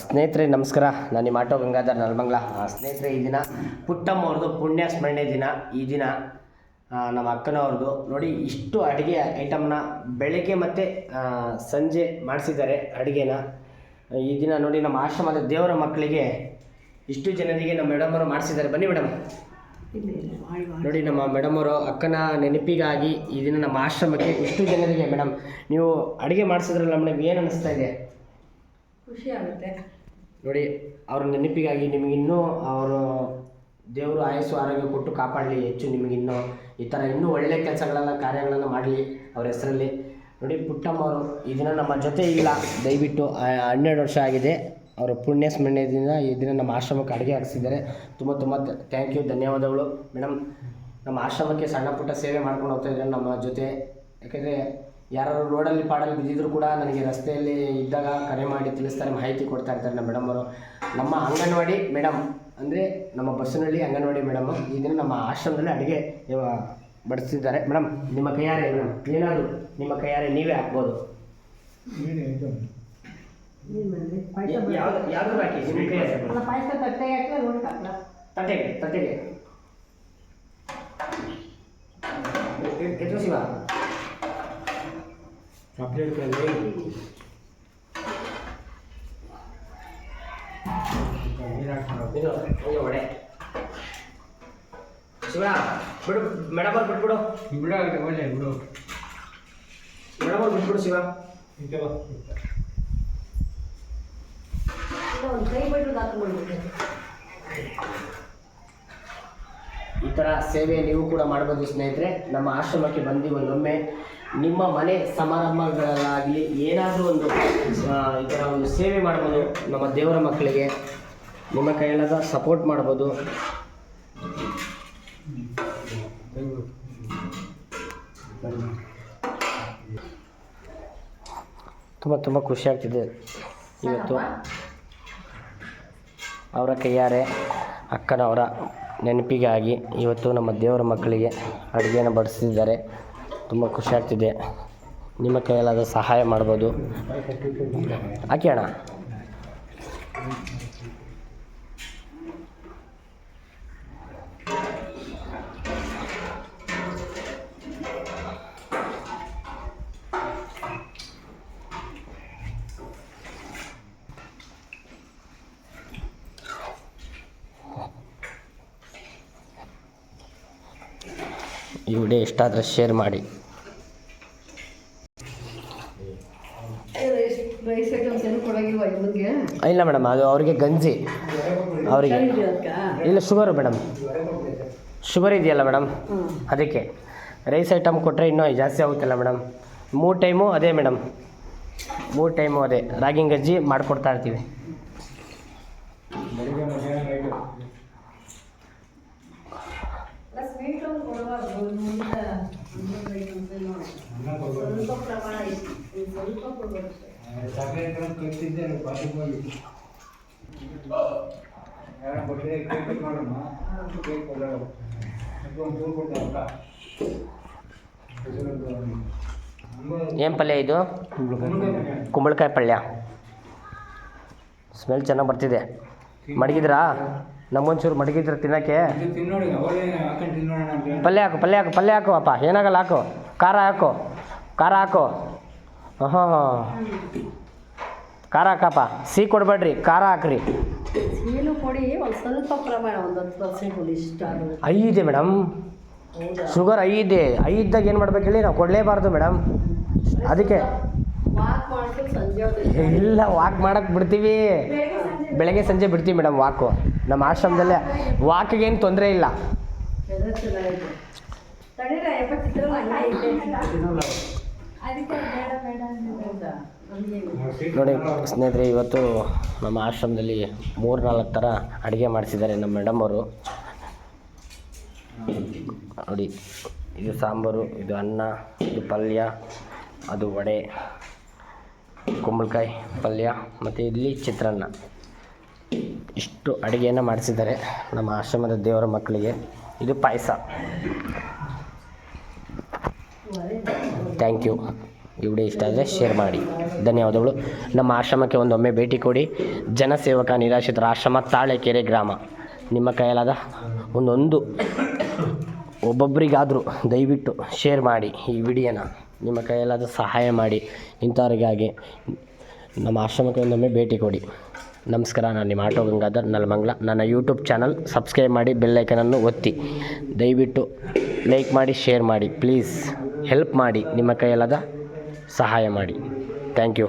ಸ್ನೇಹಿತರೆ ನಮಸ್ಕಾರ. ನಾನು ನಿಮ್ಮ ಆಟೋ ಗಂಗಾಧರ್ ನಲ್ಮಂಗ್ಲ ಆ, ಸ್ನೇಹಿತರೆ ಈ ದಿನ ಪುಟ್ಟಮ್ಮ ಅವ್ರದ್ದು ಪುಣ್ಯ ಸ್ಮರಣೆ ದಿನ. ಈ ದಿನ ನಮ್ಮ ಅಕ್ಕನವ್ರದ್ದು ನೋಡಿ ಇಷ್ಟು ಅಡುಗೆ ಐಟಮ್ನ ಬೆಳಗ್ಗೆ ಮತ್ತು ಸಂಜೆ ಮಾಡಿಸಿದ್ದಾರೆ ಅಡುಗೆನ. ಈ ದಿನ ನೋಡಿ ನಮ್ಮ ಆಶ್ರಮದ ದೇವರ ಮಕ್ಕಳಿಗೆ ಇಷ್ಟು ಜನರಿಗೆ ನಮ್ಮ ಮೇಡಮ್ ಅವರು ಮಾಡಿಸಿದ್ದಾರೆ. ಬನ್ನಿ ಮೇಡಮ್ ನೋಡಿ ನಮ್ಮ ಮೇಡಮ್ ಅವರು ಅಕ್ಕನ ನೆನಪಿಗಾಗಿ ಈ ದಿನ ನಮ್ಮ ಆಶ್ರಮಕ್ಕೆ ಇಷ್ಟು ಜನರಿಗೆ ಮೇಡಮ್ ನೀವು ಅಡುಗೆ ಮಾಡಿಸಿದ್ರಲ್ಲ ಮೇಡಮ್ ಏನು ಅನಿಸ್ತಾ ಇದೆ? ಖುಷಿ ಆಗುತ್ತೆ ನೋಡಿ, ಅವ್ರ ನೆನಪಿಗಾಗಿ ನಿಮಗಿನ್ನೂ ಅವರು ದೇವರು ಆಯಸ್ಸು ಆರೋಗ್ಯ ಕೊಟ್ಟು ಕಾಪಾಡಲಿ, ಹೆಚ್ಚು ನಿಮಗಿನ್ನೂ ಈ ಥರ ಇನ್ನೂ ಒಳ್ಳೆಯ ಕೆಲಸಗಳೆಲ್ಲ ಕಾರ್ಯಗಳನ್ನು ಮಾಡಲಿ ಅವ್ರ ಹೆಸರಲ್ಲಿ. ನೋಡಿ ಪುಟ್ಟಮ್ಮ ಅವರು ಈ ದಿನ ನಮ್ಮ ಜೊತೆ ಇಲ್ಲ. ದಯವಿಟ್ಟು ಹನ್ನೆರಡು ವರ್ಷ ಆಗಿದೆ. ಅವರು ಪುಣ್ಯ ಸ್ಮರಣೆಯಿಂದ ಈ ದಿನ ನಮ್ಮ ಆಶ್ರಮಕ್ಕೆ ಅಡುಗೆ ಹಾಕ್ಸಿದ್ದಾರೆ. ತುಂಬ ತುಂಬ ಥ್ಯಾಂಕ್ ಯು ಧನ್ಯವಾದಗಳು. ಮೇಡಮ್, ನಮ್ಮ ಆಶ್ರಮಕ್ಕೆ ಸಣ್ಣ ಪುಟ್ಟ ಸೇವೆ ಮಾಡ್ಕೊಂಡು ಹೋಗ್ತಾ ಇದ್ದಾರೆ ನಮ್ಮ ಜೊತೆ. ಯಾಕಂದರೆ ಯಾರು ರೋಡಲ್ಲಿ ಪಾಡಲ್ಲಿ ಬಿದ್ದಿದ್ರು ಕೂಡ ನನಗೆ ರಸ್ತೆಯಲ್ಲಿ ಇದ್ದಾಗ ಕರೆ ಮಾಡಿ ತಿಳಿಸ್ತಾರೆ ಮಾಹಿತಿ ಕೊಡ್ತಾ ಇರ್ತಾರೆ ನಮ್ಮ ಮೇಡಮ್ ಅವರು. ನಮ್ಮ ಅಂಗನವಾಡಿ ಮೇಡಮ್ ಅಂದರೆ ನಮ್ಮ ಬಸ್ಸಿನಲ್ಲಿ ಅಂಗನವಾಡಿ ಮೇಡಮ್ ಈ ದಿನ ನಮ್ಮ ಆಶ್ರಮದಲ್ಲಿ ಅಡುಗೆ ಬಡಿಸ್ತಿದ್ದಾರೆ. ಮೇಡಮ್ ನಿಮ್ಮ ಕೈಯಾರೆ ಮೇಡಮ್ ಏನಾದರೂ ನಿಮ್ಮ ಕೈಯಾರೆ ನೀವೇ ಹಾಕ್ಬೋದು. ಯಾವ್ದು ಹಾಕಿ? ನಿಮ್ಮ ಕೈಯಾರೆ ತಟ್ಟೆಗೆ ತಟ್ಟೆಗೆ. ಎತ್ತು ಎ- ಎತ್ತು ಶಿವ ಇದು ಇದು ಒಡೆ ಶಿವ ಬಿಡು ಮೇಡಮ್ ಅವ್ರು ಬಿಡು. ಮೇಡಮ್ ಅವ್ರು ಬಿಟ್ಬಿಡು ಶಿವ. ಹಿಂಗೆ ಒಂದು ಕೈ ಬಿಟ್ಟು ಹಾಕೊಂಡ್ಬಿಡ್ಬೇಕು ಥರ ಸೇವೆ ನೀವು ಕೂಡ ಮಾಡ್ಬೋದು ಸ್ನೇಹಿತರೆ. ನಮ್ಮ ಆಶ್ರಮಕ್ಕೆ ಬಂದು ಒಂದೊಮ್ಮೆ ನಿಮ್ಮ ಮನೆ ಸಮಾರಂಭಗಳಾಗಲಿ ಏನಾದರೂ ಒಂದು ಈ ಥರ ಒಂದು ಸೇವೆ ಮಾಡ್ಬೋದು. ನಮ್ಮ ದೇವರ ಮಕ್ಕಳಿಗೆ ನಿಮ್ಮ ಕೈಯಲ್ಲಾದ ಸಪೋರ್ಟ್ ಮಾಡ್ಬೋದು. ತುಂಬ ತುಂಬ ಖುಷಿ ಆಗ್ತಿದೆ. ಇವತ್ತು ಅವರ ಕೈಯಾರೆ ಅಕ್ಕನವರ ನೆನಪಿಗಾಗಿ ಇವತ್ತು ನಮ್ಮ ದೇವರ ಮಕ್ಕಳಿಗೆ ಅಡುಗೆನ ಬಡಿಸ್ತಿದ್ದಾರೆ. ತುಂಬ ಖುಷಿ ಆಗ್ತಿದೆ. ನಿಮ್ಮ ಕೈಯಲ್ಲಾದ ಸಹಾಯ ಮಾಡ್ಬೋದು. ಹಾಕಿ ಅಣ್ಣ. ಈ ವಿಡಿಯೋ ಇಷ್ಟ ಆದರೆ ಶೇರ್ ಮಾಡಿ. ಇಲ್ಲ ಮೇಡಮ್ ಅದು ಅವರಿಗೆ ಗಂಜಿ. ಅವರಿಗೆ. ಇಲ್ಲ ಶುಗರು ಮೇಡಮ್ ಶುಗರ್ ಇದೆಯಲ್ಲ ಮೇಡಮ್ ಅದಕ್ಕೆ. ರೈಸ್ ಐಟಮ್ ಕೊಟ್ಟರೆ ಇನ್ನೂ ಜಾಸ್ತಿ ಆಗುತ್ತಲ್ಲ ಮೇಡಮ್ ಮೂರು ಟೈಮು ಅದೇ ಮೇಡಮ್ ಮೂರು ಟೈಮು ಅದೇ. ರಾಗಿ ಗಂಜಿ ಮಾಡಿಕೊಡ್ತಾ ಇರ್ತೀವಿ. ಏನು ಪಲ್ಯ ಇದು? ಕುಂಬಳಕಾಯಿ ಪಲ್ಯ. ಸ್ಮೆಲ್ ಚೆನ್ನಾಗಿ ಬರ್ತಿದೆ. ಮಡಗಿದ್ರಾ? ನಮ್ಮೊಂಚೂರು ಮಡಗಿದ್ರೆ ತಿನ್ನೋಕ್ಕೆ. ಪಲ್ಯ ಹಾಕು ಪಲ್ಯ ಹಾಕು ಪಲ್ಯ ಹಾಕು ಅಪ್ಪ. ಏನಾಗಲ್ಲ ಹಾಕು. ಖಾರ ಹಾಕು. ಖಾರ ಹಾಕು. ಹಾಂ ಹಾಂ ಖಾರ ಹಾಕಪ್ಪ. ಸಿಹಿ ಕೊಡಬೇಡ್ರಿ. ಖಾರ ಹಾಕ್ರಿ. ಐದೆ ಮೇಡಮ್ ಶುಗರ್ ಐ ಐದಾಗ ಐ ಇದ್ದಾಗ ಏನು ಮಾಡ್ಬೇಕು ಹೇಳಿ? ನಾವು ಕೊಡಲೇಬಾರ್ದು ಮೇಡಮ್ ಅದಕ್ಕೆ. ವಾಕ್ ಮಾಡ್ಕೊಂಡು ಸಂಜೆ ಇಲ್ಲ ವಾಕ್ ಮಾಡಕ್ಕೆ ಬಿಡ್ತೀವಿ. ಬೆಳಗ್ಗೆ ಸಂಜೆ ಬಿಡ್ತೀವಿ ಮೇಡಮ್ ವಾಕು. ನಮ್ಮ ಆಶ್ರಮದಲ್ಲೇ ವಾಕಿಗೇನು ಏನು ತೊಂದರೆ ಇಲ್ಲ. ನೋಡಿ ಸ್ನೇಹಿತರೆ ಇವತ್ತು ನಮ್ಮ ಆಶ್ರಮದಲ್ಲಿ ಮೂರು ನಾಲ್ಕು ಥರ ಅಡುಗೆ ಮಾಡಿಸಿದ್ದಾರೆ ನಮ್ಮ ಮೇಡಮ್ ಅವರು. ನೋಡಿ ಇದು ಸಾಂಬಾರು ಇದು ಅನ್ನ ಇದು ಪಲ್ಯ ಅದು ವಡೆ ಕುಂಬಳಕಾಯಿ ಪಲ್ಯ ಮತ್ತು ಇಲ್ಲಿ ಚಿತ್ರಾನ್ನ. ಇಷ್ಟು ಅಡುಗೆಯನ್ನು ಮಾಡಿಸಿದ್ದಾರೆ ನಮ್ಮ ಆಶ್ರಮದ ದೇವರ ಮಕ್ಕಳಿಗೆ. ಇದು ಪಾಯಸ. ಥ್ಯಾಂಕ್ ಯು ವಿಡಿಯೋ ಇಷ್ಟ ಆದರೆ ಶೇರ್ ಮಾಡಿ. ಧನ್ಯವಾದಗಳು. ನಮ್ಮ ಆಶ್ರಮಕ್ಕೆ ಒಂದೊಮ್ಮೆ ಭೇಟಿ ಕೊಡಿ. ಜನಸೇವಕ ನಿರಾಶ್ರಿತರ ಆಶ್ರಮ ತಾಳೆಕೆರೆ ಗ್ರಾಮ. ನಿಮ್ಮ ಕೈಯಲ್ಲಾದ ಒಂದೊಂದು ಒಬ್ಬೊಬ್ಬರಿಗಾದರೂ ದಯವಿಟ್ಟು ಶೇರ್ ಮಾಡಿ ಈ ವಿಡಿಯೋನ. ನಿಮ್ಮ ಕೈಯಲ್ಲಾದ ಸಹಾಯ ಮಾಡಿ. ಇಂಥವ್ರಿಗಾಗಿ ನಮ್ಮ ಆಶ್ರಮಕ್ಕೆ ಒಂದೊಮ್ಮೆ ಭೇಟಿ ಕೊಡಿ. ನಮಸ್ಕಾರ, ನಾನು ನಿಮ್ಮ ಆಟೋ ಗಂಗಾಧರ್ ನಲ್ಮಂಗ್ಲ. ನನ್ನ ಯೂಟ್ಯೂಬ್ ಚಾನಲ್ ಸಬ್ಸ್ಕ್ರೈಬ್ ಮಾಡಿ ಬೆಲ್ಲೈಕನನ್ನು ಒತ್ತಿ. ದಯವಿಟ್ಟು ಲೈಕ್ ಮಾಡಿ ಶೇರ್ ಮಾಡಿ. ಪ್ಲೀಸ್ ಹೆಲ್ಪ್ ಮಾಡಿ. ನಿಮ್ಮ ಕೈಯಲ್ಲದ ಸಹಾಯ ಮಾಡಿ. Thank you